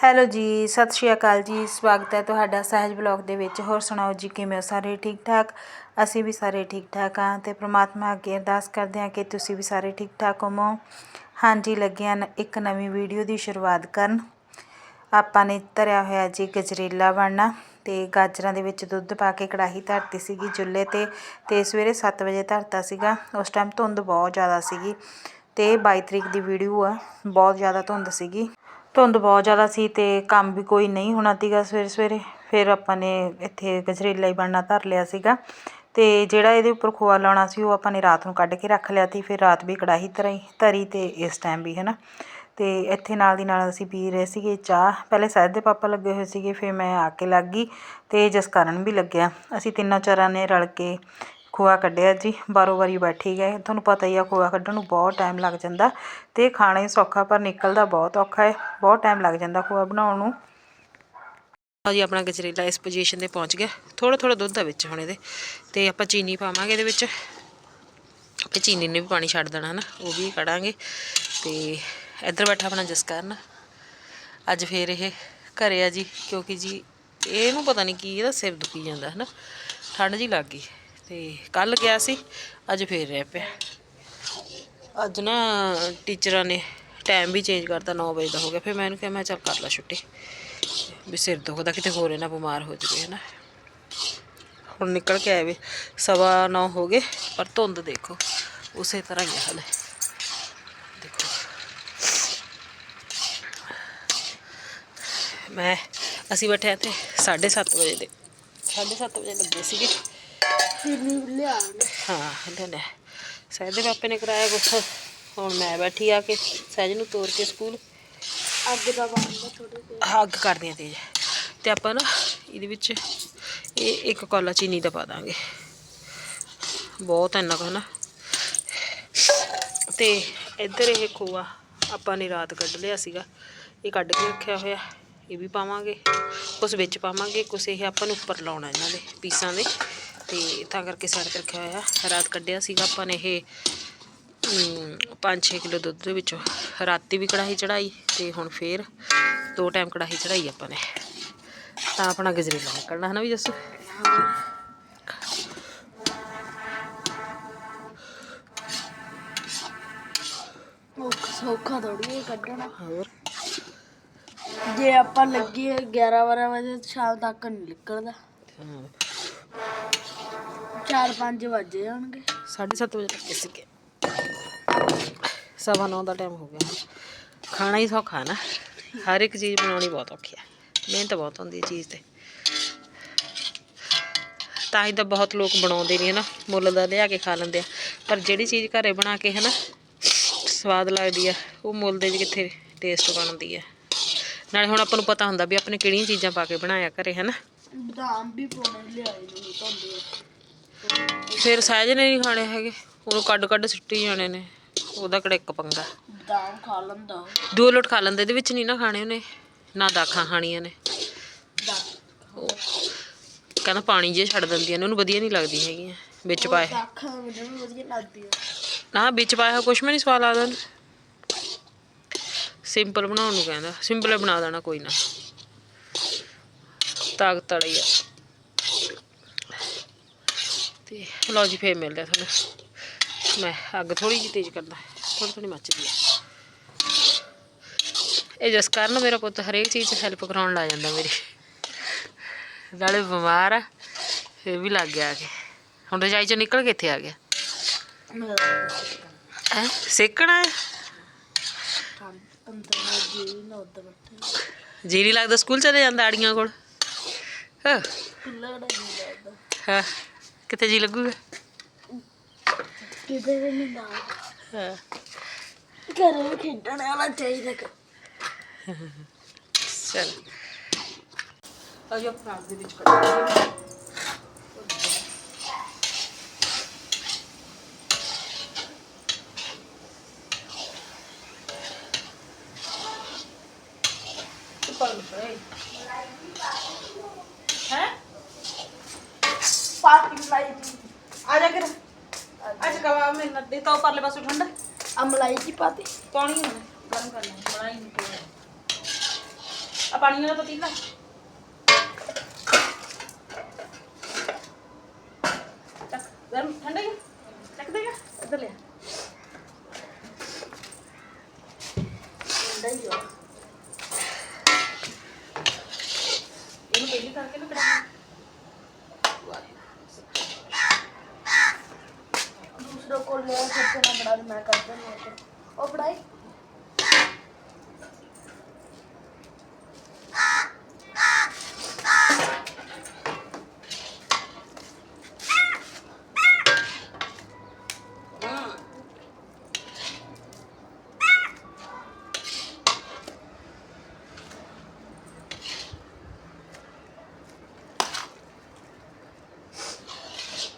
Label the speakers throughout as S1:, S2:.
S1: Hello ਜੀ, ਸਤਿ ਸ਼੍ਰੀ ਅਕਾਲ ਜੀ। ਸਵਾਗਤ ਹੈ ਤੁਹਾਡਾ ਸਹਿਜ ਬਲੌਗ ਦੇ ਵਿੱਚ। ਹੋਰ ਸੁਣਾਓ ਜੀ, ਕਿਵੇਂ ਹੋ ਸਾਰੇ ਠੀਕ ਠਾਕ ਅਸੀਂ ਵੀ ਸਾਰੇ ਠੀਕ ਠਾਕ ਹਾਂ ਤੇ ਪ੍ਰਮਾਤਮਾ ਅੱਗੇ ਅਰਦਾਸ ਕਰਦੇ ਹਾਂ ਕਿ ਤੁਸੀਂ ਵੀ ਸਾਰੇ ਠੀਕ ਠਾਕ ਹੋਵੋ। ਹਾਂਜੀ ਲੱਗੇ ਇੱਕ ਨਵੀਂ ਵੀਡੀਓ ਦੀ ਸ਼ੁਰੂਆਤ ਕਰਨ। ਆਪਾਂ ਨੇ ਧਰਿਆ ਹੋਇਆ ਜੀ ਗਜਰੇਲਾ ਬਣਨਾ ਤੇ ਗਾਜਰਾਂ ਦੇ ਵਿੱਚ ਦੁੱਧ ਪਾ ਕੇ ਕੜਾਹੀ ਧਰਤੀ ਸੀਗੀ ਚੁੱਲ੍ਹੇ ਤੇ ਤੇ ਸਵੇਰੇ 7 ਵਜੇ ਧਰਤਾ ਸੀਗਾ। ਉਸ ਟਾਈਮ ਧੁੰਦ ਬਹੁਤ ਜ਼ਿਆਦਾ ਸੀਗੀ ਤੇ 22 ਤਰੀਕ ਦੀ ਵੀਡੀਓ ਆ, ਬਹੁਤ ਜ਼ਿਆਦਾ ਧੁੰਦ ਸੀਗੀ। ਧੁੰਦ ਬਹੁਤ ਜ਼ਿਆਦਾ ਸੀ ਅਤੇ ਕੰਮ ਵੀ ਕੋਈ ਨਹੀਂ ਹੋਣਾ ਸੀਗਾ ਸਵੇਰੇ ਸਵੇਰੇ। ਫਿਰ ਆਪਾਂ ਨੇ ਇੱਥੇ ਗਜਰੇਲਾ ਹੀ ਬਣਨਾ ਧਰ ਲਿਆ ਸੀਗਾ ਅਤੇ ਜਿਹੜਾ ਇਹਦੇ ਉੱਪਰ ਖੋਆ ਲਾਉਣਾ ਸੀ ਉਹ ਆਪਾਂ ਨੇ ਰਾਤ ਨੂੰ ਕੱਢ ਕੇ ਰੱਖ ਲਿਆ ਸੀ, ਫਿਰ ਰਾਤ ਵੀ ਕੜਾਹੀ ਧਰੀ ਧਰੀ ਅਤੇ ਇਸ ਟਾਈਮ ਵੀ ਹੈ ਨਾ ਅਤੇ ਇੱਥੇ ਨਾਲ ਦੀ ਨਾਲ ਅਸੀਂ ਪੀ ਰਹੇ ਸੀਗੇ ਚਾਹ। ਪਹਿਲੇ ਸਹਿਜ ਦੇ ਪਾਪਾ ਲੱਗੇ ਹੋਏ ਸੀਗੇ, ਫਿਰ ਮੈਂ ਆ ਕੇ ਲੱਗ ਗਈ ਤੇ ਜਸਕਰਨ ਵੀ ਲੱਗਿਆ। ਅਸੀਂ ਤਿੰਨਾਂ ਚਾਰਾਂ ਨੇ ਰਲ ਕੇ ਖੋਆ ਕੱਢਿਆ ਜੀ, ਬਾਰੋ ਬਾਰੀ ਬੈਠੀ ਗਏ। ਤੁਹਾਨੂੰ ਪਤਾ ਹੀ ਆ, ਖੋਆ ਕੱਢਣ ਨੂੰ ਬਹੁਤ ਟਾਈਮ ਲੱਗ ਜਾਂਦਾ ਤੇ ਖਾਣਾ ਹੀ ਸੌਖਾ, ਪਰ ਨਿਕਲਦਾ ਬਹੁਤ ਔਖਾ ਹੈ ਬਹੁਤ ਟਾਈਮ ਲੱਗ ਜਾਂਦਾ ਖੋਆ ਬਣਾਉਣ ਨੂੰ। ਆ ਜੀ, ਆਪਣਾ ਗਜਰੇਲਾ ਇਸ ਪੋਜੀਸ਼ਨ ਤੇ ਪਹੁੰਚ ਗਿਆ। ਥੋੜਾ ਥੋੜਾ ਦੁੱਧ ਆ ਵਿੱਚ ਹੁਣ ਇਹਦੇ ਤੇ ਆਪਾਂ ਚੀਨੀ ਪਾਵਾਂਗੇ ਇਹਦੇ ਵਿੱਚ। ਤੇ ਚੀਨੀ ਨੇ ਵੀ ਪਾਣੀ ਛੱਡ ਦੇਣਾ ਨਾ ਉਹ ਵੀ ਕਢਾਂਗੇ। ਤੇ ਇੱਧਰ ਬੈਠਾ ਆਪਣਾ ਜਸਕਰਨ। ਅੱਜ ਫੇਰ ਇਹ ਘਰੇ ਆ ਜੀ, ਕਿਉਂਕਿ ਜੀ ਇਹਨੂੰ ਪਤਾ ਨਹੀਂ ਕੀ ਇਹਦਾ ਸਿਰ ਦੁਖੀ ਜਾਂਦਾ ਹੈ ਨਾ ਠੰਡ ਜੀ ਲੱਗ ਗਈ। ਤੇ ਕੱਲ ਗਿਆ ਸੀ, ਅੱਜ ਫੇਰ ਰਹਿ ਪਿਆ। ਅੱਜ ਨਾ ਟੀਚਰਾਂ ਨੇ ਟਾਈਮ ਵੀ ਚੇਂਜ ਕਰਤਾ 9 ਵਜੇ ਦਾ ਹੋ ਗਿਆ। ਫਿਰ ਮੈਂ ਇਹਨੂੰ ਕਿਹਾ, ਮੈਂ ਚੱਲ ਕਰ ਲਾ ਛੁੱਟੀ। ਵੀ ਸਿਰ ਦੁਖਦਾ, ਕਿਤੇ ਹੋਰ ਨਾ ਬਿਮਾਰ ਹੋ ਜਾਵੇ ਹੈ ਨਾ ਹੁਣ ਨਿਕਲ ਕੇ ਆਏ ਵੇ, ਸਵਾ ਨੌ ਹੋ ਗਏ, ਪਰ ਧੁੰਦ ਦੇਖੋ, ਉਸੇ ਤਰ੍ਹਾਂ ਹੀ ਹਾਲੇ। ਦੇਖੋ। ਮੈਂ, ਅਸੀਂ ਬੈਠੇ ਇੱਥੇ 7:30 ਵਜੇ ਦੇ 7:30 ਵਜੇ ਲੱਗੇ ਸੀਗੇ। ਹਾਂ ਲਿਆਉਣਾ ਸਹਿਜ ਦੇ ਪਾਪੇ ਨੇ ਕਰਾਇਆ ਕੁਛ। ਹੁਣ ਮੈਂ ਬੈਠੀ ਆ ਕੇ ਸਹਿਜ ਨੂੰ ਤੋਰ ਕੇ ਸਕੂਲ।
S2: ਅੱਗ ਦਾ ਬੰਦਾ ਥੋੜੇ
S1: ਅੱਗ ਕਰਦੀਆਂ ਤੇਜ਼। ਤੇ ਆਪਾਂ ਨਾ ਇਹਦੇ ਵਿੱਚ ਇਹ ਇੱਕ ਕੌਲਾ ਚੀਨੀ ਦਾ ਪਾ ਦਾਂਗੇ। ਬਹੁਤ ਇੰਨਾ ਕੁ ਹਨਾ। ਤੇ ਇੱਧਰ ਇਹ ਖੋਆ ਆਪਾਂ ਨੇ ਰਾਤ ਕੱਢ ਲਿਆ ਸੀਗਾ। ਇਹ ਕੱਢ ਕੇ ਰੱਖਿਆ ਹੋਇਆ। ਇਹ ਵੀ ਪਾਵਾਂਗੇ। ਕੁਛ ਵਿੱਚ ਪਾਵਾਂਗੇ ਕੁਛ ਇਹ ਆਪਾਂ ਨੂੰ ਉੱਪਰ ਲਾਉਣਾ ਇਹਨਾਂ ਦੇ ਪੀਸਾਂ ਦੇ। ਤੇ ਤਾਂ ਕਰਕੇ ਸਾਈਡ ਤੇ ਰੱਖਿਆ ਹੋਇਆ। ਰਾਤ ਕੱਢਿਆ ਸੀਗਾ ਆਪਾਂ ਨੇ ਇਹ 5-6 ਕਿਲੋ ਦੁੱਧ ਦੇ ਵਿੱਚੋਂ। ਰਾਤੀ ਵੀ ਕੜਾਹੀ ਚੜਾਈ ਤੇ ਹੁਣ ਫੇਰ ਦੋ ਟਾਈਮ ਕੜਾਹੀ ਚੜਾਈ ਆਪਾਂ ਨੇ। ਤਾਂ ਆਪਣਾ ਗਜਰੇਲਾ ਨਿਕਲਣਾ ਹੈ ਨਾ ਵੀ ਜੱਸੂ?
S2: ਸੌਖਾ ਥੋੜੀ ਹੈ ਕੱਢਣਾ।
S1: ਹੋਰ?
S2: ਜੇ ਆਪਾਂ ਲੱਗੇ 11 12 ਵਜੇ ਸ਼ਾਮ ਤੱਕ ਨਿਕਲਦਾ।
S1: ਹਾਂ।
S2: 4-5 ਵਜੇ ਜਾਣਗੇ
S1: 7:30 ਵਜੇ ਸੀਗੇ। ਸਵਾ ਦਾ ਟਾਈਮ ਹੋ ਗਿਆ। ਖਾਣਾ ਹੀ ਸੌਖਾ ਨਾ। ਹਰ ਇੱਕ ਚੀਜ਼ ਬਣਾਉਣੀ ਬਹੁਤ ਔਖੀ ਹੈ। ਮਿਹਨਤ ਬਹੁਤ ਹੁੰਦੀ ਹੈ ਚੀਜ਼ ਤੇ। ਤਾਂ ਹੀ ਤਾਂ ਬਹੁਤ ਲੋਕ ਬਣਾਉਂਦੇ ਨਹੀਂ ਹਨਾ ਮੁੱਲ ਦਾ ਲਿਆ ਕੇ ਖਾ ਲੈਂਦੇ ਆ। ਪਰ ਜਿਹੜੀ ਚੀਜ਼ ਘਰੇ ਬਣਾ ਕੇ ਹਨਾ ਸਵਾਦ ਲੱਗਦੀ ਆ ਉਹ ਮੁੱਲ ਦੇ ਵੀ ਕਿੱਥੇ ਟੇਸਟ ਬਣਦੀ ਆ ਨਾਲੇ ਹੁਣ ਆਪਾਂ ਨੂੰ ਪਤਾ ਹੁੰਦਾ ਵੀ ਆਪਣੇ ਕਿਹੜੀਆਂ ਚੀਜ਼ਾਂ ਪਾ ਕੇ ਬਣਾਇਆ ਘਰੇ ਹਨਾ
S2: ਬਦਾਮ ਵੀ ਪਾਉਣੇ ਲਿਆਏ ਨੇ ਧੰਦੇ
S1: ਫਿਰ ਸਹਿਜ ਨੇ ਨਹੀਂ ਖਾਣੇ ਹੈਗੇ ਉਹਨੂੰ ਕੱਢ ਕੱਢ ਸਿੱਟੀ ਜਾਣੇ ਨੇ ਉਹਦਾ ਕਿਹੜਾ ਇੱਕ ਪੰਗਾ।
S2: ਬਦਾਮ ਖਾ ਲੈਂਦਾ।
S1: ਦੋ ਲੋਟ ਖਾ ਲੈਂਦੇ ਇਹਦੇ ਵਿੱਚ ਨਹੀਂ ਨਾ ਖਾਣੇ ਉਹਨੇ ਨਾ ਦਾਖਾਂ ਖਾਣੀਆਂ ਨੇ। ਕਹਿੰਦਾ ਪਾਣੀ ਜੇ ਛੱਡ ਦਿੰਦੀਆਂ ਨੇ ਉਹਨੂੰ ਵਧੀਆ ਨਹੀਂ ਲੱਗਦੀ ਹੈਗੀਆਂ ਵਿੱਚ ਪਾਏ।
S2: ਦਾਖਾਂ ਮੈਨੂੰ ਵੀ ਵਧੀਆ ਲੱਗਦੀ ਆ
S1: ਨਾ ਵਿੱਚ ਪਾਇਆ ਹੋਇਆ ਕੁਛ ਵੀ ਨਹੀਂ ਸਵਾਦ ਉਹਨੂੰ ਸਿੰਪਲ ਬਣਾਉਣ ਨੂੰ ਕਹਿੰਦਾ ਸਿੰਪਲ ਬਣਾ ਦੇਣਾ ਕੋਈ ਨਾ। ਤਾਕਤ ਵਾਲੀ ਆ। ਤੇ ਲਓ ਜੀ ਫੇਰ ਮਿਲਦੇ ਤੁਹਾਨੂੰ। ਮੈਂ ਅੱਗ ਥੋੜੀ ਜਿਹੀ ਤੇਜ਼ ਕਰਦਾ ਥੋੜੀ ਥੋੜੀ ਮੱਚਦੀ ਆ। ਇਹ ਜਸ ਕਰਨ ਮੇਰਾ ਪੁੱਤ ਹਰੇਕ ਚੀਜ਼ 'ਚ ਹੈਲਪ ਕਰਾਉਣ ਲੱਗ ਜਾਂਦਾ ਮੇਰੀ। ਨਾਲੇ ਬਿਮਾਰ ਆ ਫੇਰ ਵੀ ਲੱਗ ਗਿਆ ਕੇ। ਹੁਣ ਰਜਾਈ ਚੋਂ ਨਿਕਲ ਕੇ ਇੱਥੇ ਆ ਗਿਆ। ਹੈ? ਸੇਕਣਾ ਹੈ
S2: ਜੀ
S1: ਨਹੀਂ ਲੱਗਦਾ ਸਕੂਲ ਚਲੇ ਜਾਂਦਾ ਆੜੀਆਂ ਕੋਲ। ਹਾਂ।
S2: ਲੱਗਦਾ।
S1: ਹਾਂ। ਕਿਤੇ ਜੀ ਲੱਗੂਗਾ?
S2: ਕਿਤੇ ਵੀ ਨਹੀਂ ਲੱਗਦਾ
S1: ਹਾਂ।
S2: ਘਰੇ ਖੇਡਣ ਵਾਲਾ ਚਾਹੀਦਾ ਕਿ।
S1: ਚਲ। ਅਜੋ ਫਰਾਂਸ ਦੇ ਵਿੱਚ ਕੱਢਾਂਗੇ ਹੈ?
S2: ਪਾਰਟੀ ਮਲਾਈ ਦੀ।
S1: ਆ ਜਾ ਕਰ ਅੱਜ ਕਵਾ ਮੈਂ ਨੱਦੇ ਤੋਂ ਪਰਲੇ ਪਾਸੋਂ ਠੰਡਾ।
S2: ਆ ਮਲਾਈ ਦੀ ਪਾਤੀ
S1: ਪਾਣੀ ਹੈ ਗਰਮ ਕਰਨਾ ਬਣਾਈ ਨਹੀਂ ਆ ਪਾਣੀ ਵਾਲਾ ਪਤੀਲਾ। ਚੱਕ ਗਰਮ ਠੰਡਾ ਹੀ ਆ? ਚੱਕ ਦੇਗਾ ਇੱਧਰ ਲਿਆ।
S2: ਠੰਡਾ ਹੀ ਆ।
S1: ਇਹਨੂੰ ਪਹਿਲੀ ਕਰਕੇ ਨਾ ਕੜਾ
S2: ਦੂਸਰਾ ਕੋਲ ਲਿਆ ਸਭ ਤੋਂ ਨਾ ਬੜਾ ਮੈਂ ਕਰਦਾ ਨਹੀਂ ਉਹ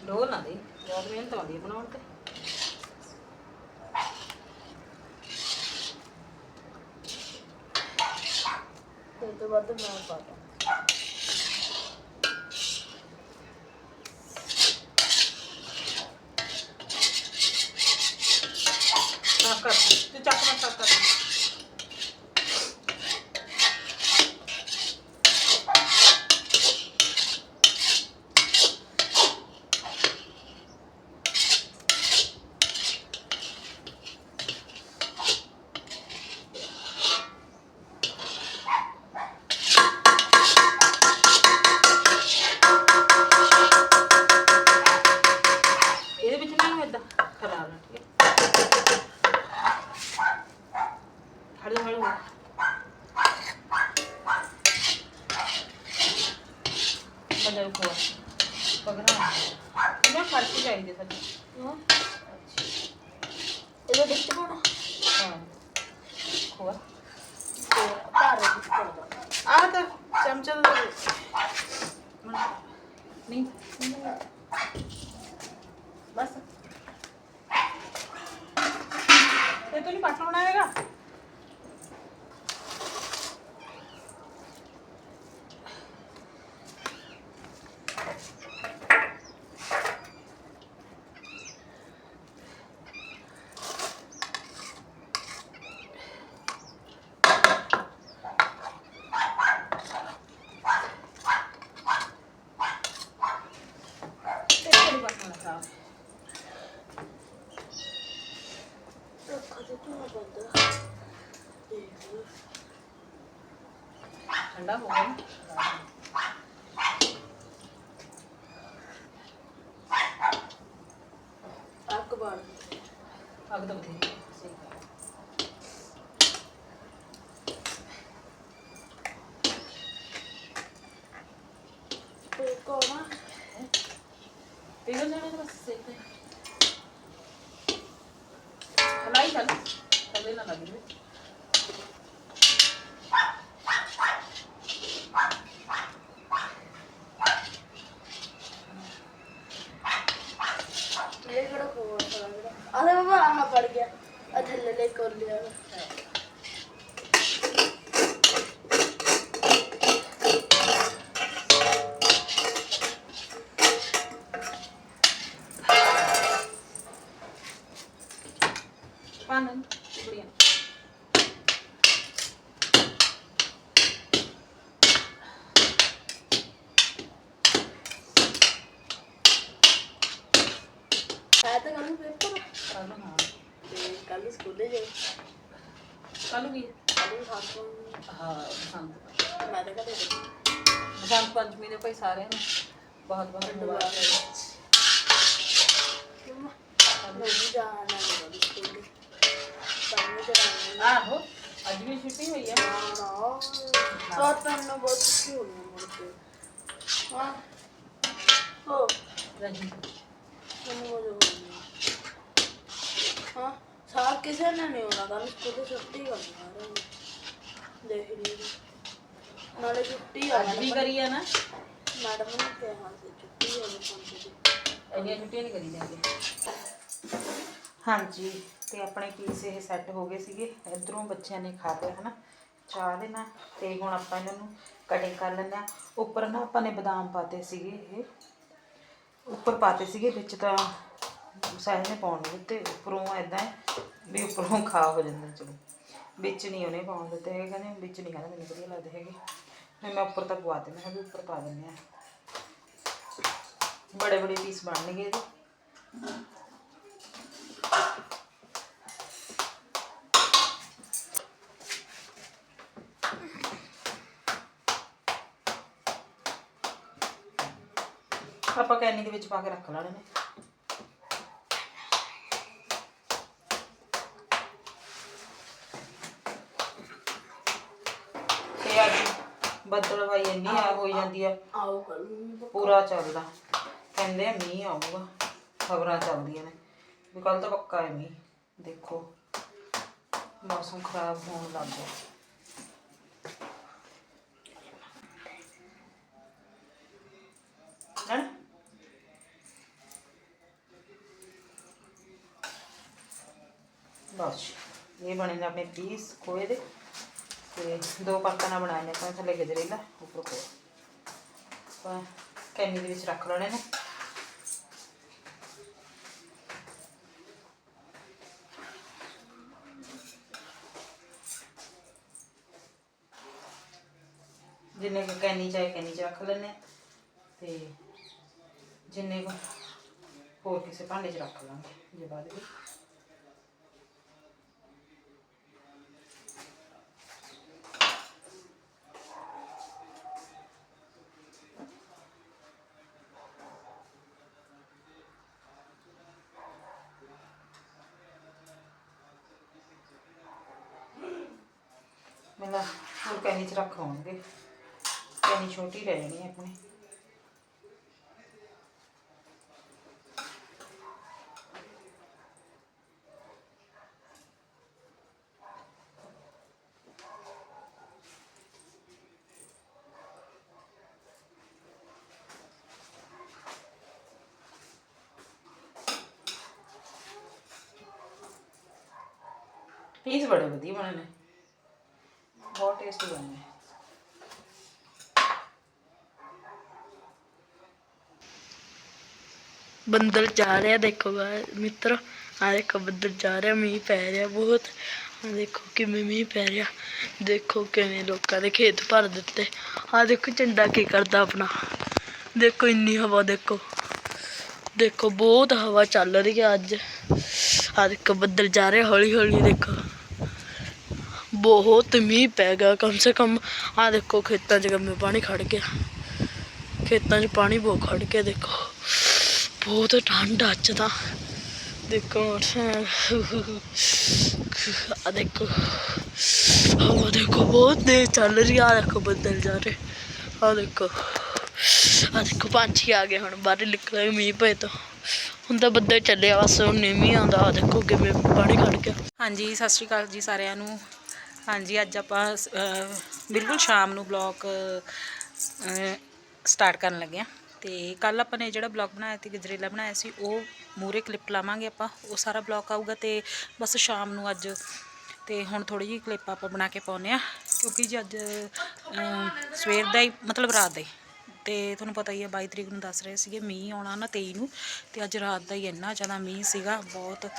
S1: ਡੋਲ ਨਾ ਦੇ ਬਹੁਤ ਮਿਹਨਤ ਆਉਂਦੀ ਹੈ ਬਣਾਉਣ ਤੇ।
S2: ਤੇ ਤੋਂ ਬਾਅਦ ਮੈਂ ਪਾਤਾ
S1: ਸਾਫ਼ ਕਰ ਤੂੰ ਚੱਕ ਮੈਂ ਸਾਫ਼ ਕਰ ਇਹਦੇ ਵਿੱਚ ਨਹੀਂ ਇਦਾਂ ਖਰਾਬ ਨਾ ਠੀਕ ਹੈ ਹਲੋ ਹਲੋ ਬੰਦਾ ਕੋਲ ਪਗਨਾ ਮੈਂ ਫ਼ਰਕ ਚਾਹੀਦੇ ਸਾਡੇ
S2: ਹਾਂ ਇਹਦੇ ਵਿੱਚ ਪਾਉਣਾ
S1: ਹਾਂ। ਖੋਆ
S2: ਤੇ ਭਾਰੇ ਵਿੱਚ ਪਾਉਣਾ
S1: ਆ ਤਾਂ ਚਮਚਾ
S2: ਨੂੰ
S1: ਹਾਂ ਬਸੰਤ
S2: ਮੈਂ ਤਾਂ ਕਦੇ
S1: ਬਸੰਤ ਪੰਚਮੀ ਦੇ ਭਾਈ ਸਾਰਿਆਂ ਨੂੰ ਬਹੁਤ ਬਹੁਤ ਮੁਬਾਰਕ
S2: ਮੰਮਾ ਮੈਂ ਵੀ ਜਾਣਾ ਨਹੀਂ ਸਕੂਲੇ ਪੰਨੇ ਚੜਾਉਣਾ
S1: ਆਹੋ ਅੱਜ ਵੀ ਛੁੱਟੀ ਹੋਈ ਹੈ
S2: ਨਾ ਨਾ ਰਾਤ ਨੂੰ ਬਹੁਤ ਖੁਸ਼ੀ ਹੋਣੀ ਹੈ ਮੁੜ ਕੇ ਹਾਂ ਹੋ
S1: ਰਜੀ
S2: ਮੈਨੂੰ ਮਜ਼ਾ ਹੋਣੀ ਹਾਂ ਸਾਰ ਕਿਸੇ ਨੇ ਨਹੀਂ ਹੋਣਾ ਕੱਲ ਸਕੂਲੇ ਛੁੱਟੀ ਕਰਨੀ ਸਾਰਿਆਂ ਨੇ ਦੇਖ ਲਈ ਨਾਲੇ ਛੁੱਟੀ ਆ
S1: ਅੱਜ ਵੀ ਕਰੀ ਆ ਨਾ?
S2: ਮੈਡਮ ਨੇ ਕਿਹਾ ਸੀ ਛੁੱਟੀ ਆ ਪੰਜ ਦੀ
S1: ਇੰਨੀਆਂ ਛੁੱਟੀਆਂ ਨਹੀਂ ਕਰੀ ਜਾਂਦੀਆਂ
S3: ਹਾਂਜੀ ਤੇ ਆਪਣੇ ਪੀਸ ਇਹ ਸੈੱਟ ਹੋ ਗਏ ਸੀਗੇ। ਇਧਰੋਂ ਬੱਚਿਆਂ ਨੇ ਖਾ ਲਿਆ ਹਨਾ? ਚਾਹ ਦੇ ਨਾਲ। ਤੇ ਹੁਣ ਆਪਾਂ ਇਹਨਾਂ ਨੂੰ ਕਟਿੰਗ ਕਰ ਲੈਂਦੇ ਆ ਉੱਪਰ ਨਾ ਆਪਾਂ ਨੇ ਬਦਾਮ ਪਾਤੇ ਸੀਗੇ ਇਹ। ਉੱਪਰ ਪਾਤੇ ਸੀਗੇ ਵਿੱਚ ਤਾਂ ਸਾਹਿਲ ਨੇ ਪਾਉਣ ਤੇ ਉੱਪਰੋਂ ਐਦਾਂ ਵੀ ਉੱਪਰੋਂ ਖਾ ਹੋ ਜਾਂਦਾ ਚਲੋ।
S1: ਵਿੱਚ ਨਹੀਂ ਉਹਨੇ ਪਾਉਣ ਦਿੱਤੇ ਹੈਗੇ, ਕਹਿੰਦੇ ਵਿੱਚ ਨਹੀਂ ਕਹਿੰਦਾ, ਮੈਨੂੰ ਵਧੀਆ ਲੱਗਦੇ ਹੈਗੇ। ਫਿਰ ਮੈਂ ਉੱਪਰ ਤੱਕ ਪਵਾ ਤੇ ਮੈਂ ਕਿਹਾ ਵੀ ਉੱਪਰ ਪਾ ਦਿੰਦੇ ਆ। ਬੜੇ ਬੜੇ ਪੀਸ ਬਣਨਗੇ ਇਹਦੇ। ਆਪਾਂ ਕੈਨੀ ਦੇ ਵਿੱਚ ਪਾ ਕੇ ਰੱਖ ਲੈਣੇ ਨੇ ਤੇ ਅੱਜ ਬੱਦਲਵਾਈ ਇੰਨੀ ਆ ਹੋਈ ਜਾਂਦੀ ਆ।
S2: ਆਓ ਕੱਲ ਨੂੰ
S1: ਪੂਰਾ ਚੱਲਦਾ। ਕਹਿੰਦੇ ਆ ਮੀਂਹ ਆਊਗਾ ਖਬਰਾਂ ਚੱਲਦੀਆਂ ਨੇ। ਵੀ ਕੱਲ ਤਾਂ ਪੱਕਾ ਹੈ ਮੀਂਹ ਦੇਖੋ। ਮੌਸਮ ਖਰਾਬ ਹੋਣ ਲੱਗ ਗਿਆ। ਹੈ? ਬਸ ਇਹ ਬਣੇ ਨੇ ਆਪਣੇ ਪੀਸ ਖੋਏ ਦੇ। ਤੇ ਦੋ ਪਰਤਾਂ ਨਾਲ ਬਣਾਏ ਨੇ ਤਾਂ ਥੱਲੇ ਗਜਰੇਲਾ ਉੱਪਰ ਖੋਆ ਆਪਾਂ ਕੈਨੀ ਦੇ ਵਿੱਚ ਰੱਖ ਲੈਣੇ ਨੇ। ਜਿੰਨੇ ਕੁ ਕੈਨੀ ਚਾਹੇ ਕੈਨੀ ਚ ਰੱਖ ਲੈਣੇ ਤੇ ਜਿੰਨੇ ਕੁ ਹੋਰ ਕਿਸੇ ਭਾਂਡੇ ਚ ਰੱਖ ਲਾਂਗੇ, ਜੇ ਬਾਅਦ ਵਿੱਚ ਮੈਨੂੰ ਹੋਰ ਕੈਨੀ ਚ ਰੱਖ ਆਉਣਗੇ। ਕੈਨੀ ਛੋਟੀ ਰਹਿ ਜਾਣੀ ਆਪਣੀ। ਪੀਸ ਬੜੇ ਵਧੀਆ ਬਣੇ ਨੇ। ਬਹੁਤ ਟੇਸਟੀ ਬਣੇ ਨੇ
S2: ਬੰਦਲ ਜਾ ਰਿਹਾ ਦੇਖੋ ਗਾ- ਮਿੱਤਰ ਆ ਦੇਖੋ ਬੰਦਲ ਜਾ ਰਿਹਾ ਮੀਂਹ ਪੈ ਰਿਹਾ ਬਹੁਤ ਆ ਦੇਖੋ ਕਿਵੇਂ ਮੀਂਹ ਪੈ ਰਿਹਾ ਦੇਖੋ ਕਿਵੇਂ ਲੋਕਾਂ ਦੇ ਖੇਤ ਭਰ ਦਿੱਤੇ ਆ ਦੇਖੋ ਝੰਡਾ ਕੀ ਕਰਦਾ ਆਪਣਾ ਦੇਖੋ ਇੰਨੀ ਹਵਾ ਦੇਖੋ ਦੇਖੋ ਬਹੁਤ ਹਵਾ ਚੱਲ ਰਹੀ ਹੈ ਅੱਜ ਆ ਦੇਖੋ ਬੱਦਲ ਜਾ ਰਿਹਾ ਹੌਲੀ ਹੌਲੀ ਦੇਖੋ ਬਹੁਤ ਮੀਂਹ ਪੈ ਗਿਆ। ਕਮ ਸੇ ਕਮ ਆ ਦੇਖੋ ਖੇਤਾਂ 'ਚ ਗੰਮੇ ਪਾਣੀ ਖੜ ਗਿਆ। ਖੇਤਾਂ 'ਚ ਪਾਣੀ ਬਹੁਤ ਖੜ ਗਿਆ ਦੇਖੋ। ਬਹੁਤ ਠੰਡ ਅੱਜ ਤਾਂ। ਦੇਖੋ ਆ ਦੇਖੋ। ਹਵਾ ਦੇਖੋ, ਬਹੁਤ ਤੇਜ਼ ਚੱਲ ਰਹੀ ਆ। ਆਹ ਦੇਖੋ ਬੱਦਲ ਜਾ ਰਹੇ। ਆ ਦੇਖੋ। ਆ ਦੇਖੋ ਪੰਛੀ ਆ ਗਏ ਹੁਣ। ਬਾਹਰ ਨਿਕਲੇ ਮੀਂਹ ਪਏ ਤੋਂ। ਹੁਣ ਤਾਂ ਬੱਦਲ ਚੱਲਿਆ ਬਸ ਹੁਣ ਨਹੀਂ ਮੀਂਹ ਆਉਂਦਾ ਆ ਦੇਖੋ ਕਿਵੇਂ ਪਾਣੀ ਖੜ ਗਿਆ।
S1: ਹਾਂਜੀ, ਸਤਿ ਸ਼੍ਰੀ ਅਕਾਲ ਜੀ ਸਾਰਿਆਂ ਨੂੰ। ਹਾਂਜੀ, ਅੱਜ ਆਪਾਂ ਬਿਲਕੁਲ ਸ਼ਾਮ ਨੂੰ ਬਲੌਗ ਸਟਾਰਟ ਕਰਨ ਲੱਗੇ ਆ ਤੇ ਕੱਲ ਆਪਾਂ ਨੇ ਜਿਹੜਾ ਬਲੌਗ ਬਣਾਇਆ ਸੀ, ਗਜਰੇਲਾ ਬਣਾਇਆ ਸੀ, ਉਹ ਮੂਰੇ ਕਲਿੱਪ ਲਾਵਾਂਗੇ ਆਪਾਂ। ਉਹ ਸਾਰਾ ਬਲੌਗ ਆਊਗਾ ਤੇ ਬਸ ਸ਼ਾਮ ਨੂੰ ਅੱਜ ਤੇ ਹੁਣ ਥੋੜੀ ਜਿਹੀ ਕਲਿੱਪ ਆਪਾਂ ਬਣਾ ਕੇ ਪਾਉਨੇ ਆ ਕਿਉਂਕਿ ਜੀ ਅੱਜ ਸਵੇਰ ਦਾ ਹੀ, ਮਤਲਬ ਰਾਤ ਦਾ ਹੀ। ਤੇ ਤੁਹਾਨੂੰ ਪਤਾ ਹੀ ਹੈ 22 ਤਰੀਕ ਨੂੰ ਦੱਸ ਰਹੇ ਸੀਗੇ, ਮੀਂਹ ਆਉਣਾ ਨਾ 23 ਨੂੰ, ਤੇ ਅੱਜ ਰਾਤ ਦਾ ਹੀ ਇੰਨਾ ਜ਼ਿਆਦਾ ਮੀਂਹ ਸੀਗਾ, ਬਹੁਤ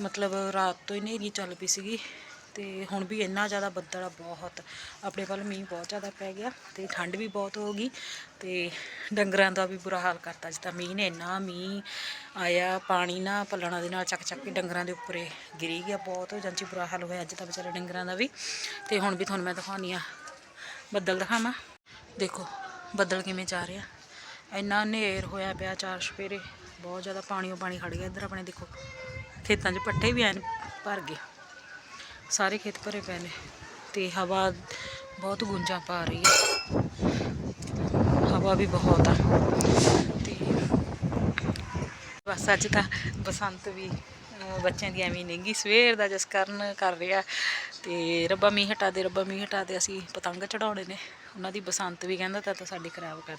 S1: ਮਤਲਬ ਰਾਤ ਤੋਂ ਹੀ ਹਨੇਰੀ ਚੱਲ ਪਈ ਸੀਗੀ। ਤੇ ਹੁਣ ਵੀ ਇੰਨਾ ਜ਼ਿਆਦਾ ਬੱਦਲ ਆ, ਬਹੁਤ, ਆਪਣੇ ਵੱਲ ਮੀਂਹ ਬਹੁਤ ਜ਼ਿਆਦਾ ਪੈ ਗਿਆ ਤੇ ਠੰਡ ਵੀ ਬਹੁਤ ਹੋ ਗਈ ਤੇ ਡੰਗਰਾਂ ਦਾ ਵੀ ਬੁਰਾ ਹਾਲ ਕਰਤਾ ਜਿੱਦਾਂ ਮੀਂਹ ਨੇ, ਇੰਨਾ ਮੀਂਹ ਆਇਆ, ਪਾਣੀ ਨਾ ਪੱਲਣਾ ਦੇ ਨਾਲ ਚੱਕ ਚੱਕ ਕੇ ਡੰਗਰਾਂ ਦੇ ਉੱਪਰੇ ਗਿਰੀ ਗਿਆ ਬਹੁਤ ਜਾਂਚੀ ਬੁਰਾ ਹਾਲ ਹੋਇਆ ਅੱਜ ਤਾਂ ਵਿਚਾਰੇ ਡੰਗਰਾਂ ਦਾ ਵੀ ਤੇ ਹੁਣ ਵੀ ਤੁਹਾਨੂੰ ਮੈਂ ਦਿਖਾਉਣੀ ਆ, ਬੱਦਲ ਦਿਖਾਵਾਂ। ਦੇਖੋ ਬੱਦਲ ਕਿਵੇਂ ਜਾ ਰਿਹਾ, ਇੰਨਾ ਹਨੇਰ ਹੋਇਆ ਪਿਆ ਚਾਰ ਸਵੇਰੇ, ਬਹੁਤ ਜ਼ਿਆਦਾ ਪਾਣੀ ਪਾਣੀਓ ਪਾਣੀ ਖੜ ਗਿਆ ਇੱਧਰ ਆਪਣੇ ਦੇਖੋ, ਖੇਤਾਂ 'ਚ ਪੱਠੇ ਵੀ ਐਨ ਭਰ ਗਏ। ਸਾਰੇ ਖੇਤ ਭਰੇ ਪਏ ਨੇ ਤੇ ਹਵਾ ਬਹੁਤ ਗੁੰਜਾਂ ਪਾ ਰਹੀ ਹੈ। ਹਵਾ ਵੀ ਬਹੁਤ ਆ। ਤੇ ਬਸ ਅੱਜ ਤਾਂ ਬਸੰਤ ਵੀ ਬੱਚਿਆਂ ਦੀ ਐਵੇਂ ਨਹੀਂਗੀ ਸਵੇਰ ਦਾ ਜਸ ਕਰਨ ਕਰ ਰਿਹਾ। ਤੇ ਰੱਬਾ ਮੀਂਹ ਹਟਾ ਦੇ, ਰੱਬਾ ਮੀਂਹ ਹਟਾ ਦੇ, ਅਸੀਂ ਪਤੰਗ ਚੜਾਉਣੇ ਨੇ। ਉਹਨਾਂ ਦੀ ਬਸੰਤ ਵੀ ਕਹਿੰਦਾ ਤਾਂ ਤਾਂ ਸਾਡੀ ਖਰਾਬ ਕਰ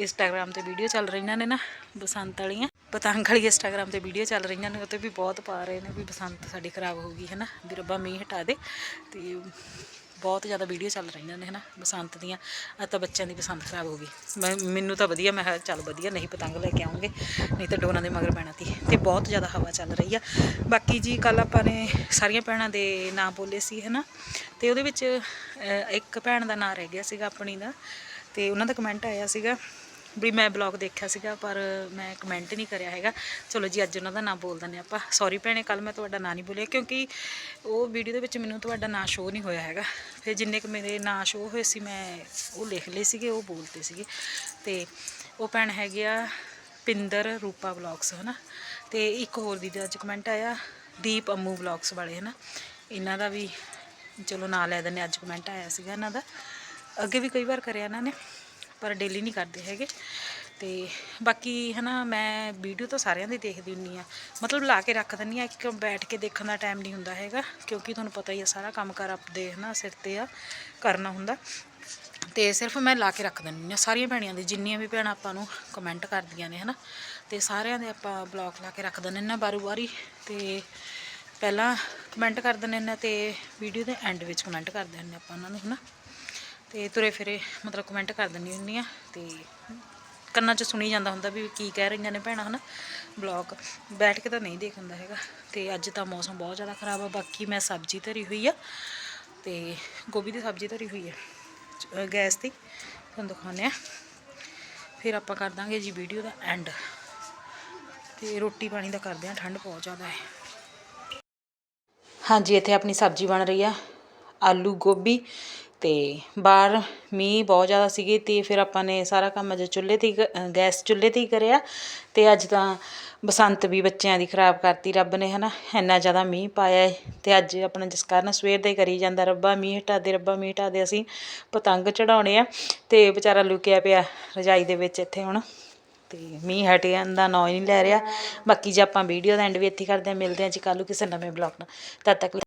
S1: ਇੰਸਟਾਗ੍ਰਾਮ ਤੇ ਵੀਡੀਓ ਚੱਲ ਰਹੀਆਂ ਨੇ ਨਾ, ਬਸੰਤ ਵਾਲੀਆਂ। ਪਤੰਗ ਵਾਲੀ ਇੰਸਟਾਗ੍ਰਾਮ ਤੇ ਵੀਡੀਓ ਚੱਲ ਰਹੀਆਂ ਨੇ ਉਹ ਵੀ ਬਹੁਤ ਪਾ ਰਹੇ ਨੇ ਵੀ ਬਸੰਤ ਸਾਡੀ ਖਰਾਬ ਹੋ ਗਈ ਹੈ ਨਾ ਵੀ ਰੱਬਾ ਮੀਂਹ ਹਟਾ ਦੇ। ਤੇ ਬਹੁਤ ਜ਼ਿਆਦਾ ਵੀਡੀਓ ਚੱਲ ਰਹੀਆਂ ਨੇ, ਹਨਾ? ਬਸੰਤ ਦੀਆਂ। ਅੱਜ ਤਾਂ ਬੱਚਿਆਂ ਦੀ ਬਸੰਤ ਖਰਾਬ ਹੋ ਗਈ। ਮੈਂ, ਮੈਨੂੰ ਤਾਂ ਵਧੀਆ, ਮੈਂ ਚੱਲ ਵਧੀਆ, ਨਹੀਂ ਪਤੰਗ ਲੈ ਕੇ ਆਉਂਗੇ, ਨਹੀਂ ਤਾਂ ਡੋਰਾਂ ਦੇ ਮਗਰ ਪੈਣਾ ਤੀ ਤੇ ਬਹੁਤ ਜ਼ਿਆਦਾ ਹਵਾ ਚੱਲ ਰਹੀ ਆ। ਬਾਕੀ ਜੀ ਕੱਲ ਆਪਾਂ ਨੇ ਸਾਰੀਆਂ ਭੈਣਾਂ ਦੇ ਨਾਂ ਬੋਲੇ ਸੀ, ਹਨਾ? ਤੇ ਉਹਦੇ ਵਿੱਚ ਇੱਕ ਭੈਣ ਦਾ ਨਾਂ ਰਹਿ ਗਿਆ ਸੀਗਾ ਆਪਣੀ ਦਾ, ਤੇ ਉਹਨਾਂ ਦਾ ਕਮੈਂਟ ਆਇਆ ਸੀਗਾ ਵੀ ਮੈਂ ਬਲੌਗ ਦੇਖਿਆ ਸੀਗਾ, ਪਰ ਮੈਂ ਕਮੈਂਟ ਨਹੀਂ ਕਰਿਆ ਹੈਗਾ। ਚਲੋ ਜੀ, ਅੱਜ ਉਹਨਾਂ ਦਾ ਨਾਮ ਬੋਲ ਦਿੰਦੇ ਆਪਾਂ। ਸੌਰੀ ਭੈਣੇ ਕੱਲ ਮੈਂ ਤੁਹਾਡਾ ਨਾਂ ਨਹੀਂ ਬੋਲਿਆ, ਕਿਉਂਕਿ ਉਹ ਵੀਡੀਓ ਦੇ ਵਿੱਚ ਮੈਨੂੰ ਤੁਹਾਡਾ ਨਾਂ ਸ਼ੋਅ ਨਹੀਂ ਹੋਇਆ ਹੈਗਾ। ਫਿਰ ਜਿੰਨੇ ਕੁ ਮੇਰੇ ਨਾਂ ਸ਼ੋਅ ਹੋਏ ਸੀ, ਮੈਂ ਉਹ ਲਿਖ ਲਏ ਸੀਗੇ, ਉਹ ਬੋਲਤੇ ਸੀਗੇ। ਤੇ ਉਹ ਭੈਣ ਹੈਗੇ ਆ ਪਿੰਦਰ ਰੂਪਾ ਬਲੌਗਸ, ਹਨਾ? ਤੇ ਇੱਕ ਹੋਰ ਦੀ ਅੱਜ ਕਮੈਂਟ ਆਇਆ, ਦੀਪ ਅੰਮੂ ਬਲੌਗਸ ਵਾਲੇ, ਹਨਾ? ਇਹਨਾਂ ਦਾ ਵੀ ਚਲੋ ਨਾਂ ਲੈ ਦਿੰਦੇ ਅੱਜ ਕਮੈਂਟ ਆਇਆ ਸੀਗਾ ਇਹਨਾਂ ਦਾ। ਅੱਗੇ ਵੀ ਕਈ ਵਾਰ ਕਰਿਆ ਇਹਨਾਂ ਨੇ। ਪਰ ਡੇਲੀ ਨਹੀਂ ਕਰਦੇ ਹੈਗੇ। ਤੇ ਬਾਕੀ ਹਨਾ ਮੈਂ ਵੀਡੀਓ ਤਾਂ ਸਾਰਿਆਂ ਦੀ ਦੇਖਦੀ ਹੁੰਨੀ ਆ ਮਤਲਬ ਲਾ ਕੇ ਰੱਖ ਦਿੰਨੀ ਆ ਇੱਕ ਬੈਠ ਕੇ ਦੇਖਣ ਦਾ ਟਾਈਮ ਨਹੀਂ ਹੁੰਦਾ ਹੈਗਾ, ਕਿਉਂਕਿ ਤੁਹਾਨੂੰ ਪਤਾ ਹੀ ਆ ਸਾਰਾ ਕੰਮ ਕਰ ਆਪਦੇ ਹਨਾ ਸਿਰ ਤੇ ਆ, ਕਰਨਾ ਹੁੰਦਾ। ਤੇ ਸਿਰਫ ਮੈਂ ਲਾ ਕੇ ਰੱਖ ਦਿੰਦੀ ਆ ਸਾਰੀਆਂ ਭੈਣੀਆਂ ਦੀ ਜਿੰਨੀਆਂ ਵੀ ਭੈਣਾਂ ਆਪਾਂ ਨੂੰ ਕਮੈਂਟ ਕਰਦੀਆਂ ਨੇ ਹਨਾ, ਤੇ ਸਾਰਿਆਂ ਦੇ ਆਪਾਂ ਬਲੌਕ ਲਾ ਕੇ ਰੱਖ ਦਿੰਦੇ ਨੇ ਬਾਰੂ ਬਾਰੀ। ਤੇ ਪਹਿਲਾਂ ਕਮੈਂਟ ਕਰ ਦਿੰਦੇ ਨੇ ਤੇ ਵੀਡੀਓ ਦੇ ਐਂਡ ਵਿੱਚ ਕਮੈਂਟ ਕਰ ਦਿੰਦੇ ਨੇ ਆਪਾਂ ਉਹਨਾਂ ਨੂੰ ਹਨਾ। ਤੇ ਤੁਰੇ ਫਿਰੇ, ਮਤਲਬ ਕਮੈਂਟ ਕਰ ਦਿੰਦੀ ਹੁੰਦੀ ਆ ਤੇ ਕੰਨਾਂ 'ਚ ਸੁਣੀ ਜਾਂਦਾ ਹੁੰਦਾ ਵੀ ਕੀ ਕਹਿ ਰਹੀਆਂ ਨੇ ਭੈਣਾਂ, ਹਨਾ? ਬਲੌਗ ਬੈਠ ਕੇ ਤਾਂ ਨਹੀਂ ਦੇਖ ਹੁੰਦਾ ਹੈਗਾ। ਤੇ ਅੱਜ ਤਾਂ ਮੌਸਮ ਬਹੁਤ ਜ਼ਿਆਦਾ ਖਰਾਬ ਆ, ਬਾਕੀ ਮੈਂ ਸਬਜ਼ੀ ਧਰੀ ਹੋਈ ਆ ਤੇ ਗੋਭੀ ਦੀ ਸਬਜ਼ੀ ਧਰੀ ਹੋਈ ਆ ਗੈਸ ਤੇ ਤੁਹਾਨੂੰ ਦਿਖਾਉਂਦੇ ਆ ਫਿਰ ਆਪਾਂ ਕਰ ਦਾਂਗੇ ਜੀ ਵੀਡੀਓ ਦਾ ਐਂਡ ਤੇ ਰੋਟੀ ਪਾਣੀ ਦਾ ਕਰਦੇ ਆ ਠੰਡ ਬਹੁਤ ਜ਼ਿਆਦਾ ਹੈ। ਹਾਂਜੀ, ਇੱਥੇ ਆਪਣੀ ਸਬਜ਼ੀ ਬਣ ਰਹੀ ਆ, ਆਲੂ ਗੋਭੀ ਅਤੇ ਬਾਹਰ ਮੀਂਹ ਬਹੁਤ ਜ਼ਿਆਦਾ ਸੀਗੇ ਅਤੇ ਫਿਰ ਆਪਾਂ ਨੇ ਸਾਰਾ ਕੰਮ ਅਜੇ ਚੁੱਲ੍ਹੇ ਤੇ ਹੀ ਗੈਸ ਚੁੱਲ੍ਹੇ ਤੇ ਹੀ ਕਰਿਆ ਅਤੇ ਅੱਜ ਤਾਂ ਬਸੰਤ ਵੀ ਬੱਚਿਆਂ ਦੀ ਖਰਾਬ ਕਰਤੀ ਰੱਬ ਨੇ ਹੈ ਨਾ ਇੰਨਾ ਜ਼ਿਆਦਾ ਮੀਂਹ ਪਾਇਆ ਏ ਤੇ ਅੱਜ ਆਪਣਾ ਜਿਸ ਕਾਰਨ ਸਵੇਰ ਦਾ ਹੀ ਕਰੀ ਜਾਂਦਾ ਰੱਬਾ, ਮੀਂਹ ਹਟਾ ਦੇ ਰੱਬਾ, ਮੀਂਹ ਹਟਾ ਦੇ ਅਸੀਂ ਪਤੰਗ ਚੜਾਉਣੇ ਆ ਅਤੇ ਵਿਚਾਰਾ ਲੁਕਿਆ ਪਿਆ ਰਜਾਈ ਦੇ ਵਿੱਚ ਇੱਥੇ ਹੁਣ ਤੇ ਮੀਂਹ ਹਟ ਜਾਂਦਾ ਨਾਂ ਹੀ ਨਹੀਂ ਲੈ ਰਿਹਾ। ਬਾਕੀ ਜੇ ਆਪਾਂ ਵੀਡੀਓ ਦਾ ਐਂਡ ਵੀ ਇੱਥੇ ਹੀ ਕਰਦੇ ਹਾਂ, ਮਿਲਦੇ ਹਾਂ ਜੀ ਕੱਲ੍ਹ ਨੂੰ ਕਿਸੇ ਨਵੇਂ ਬਲੌਗ ਨਾਲ। ਤਦ ਤੱਕ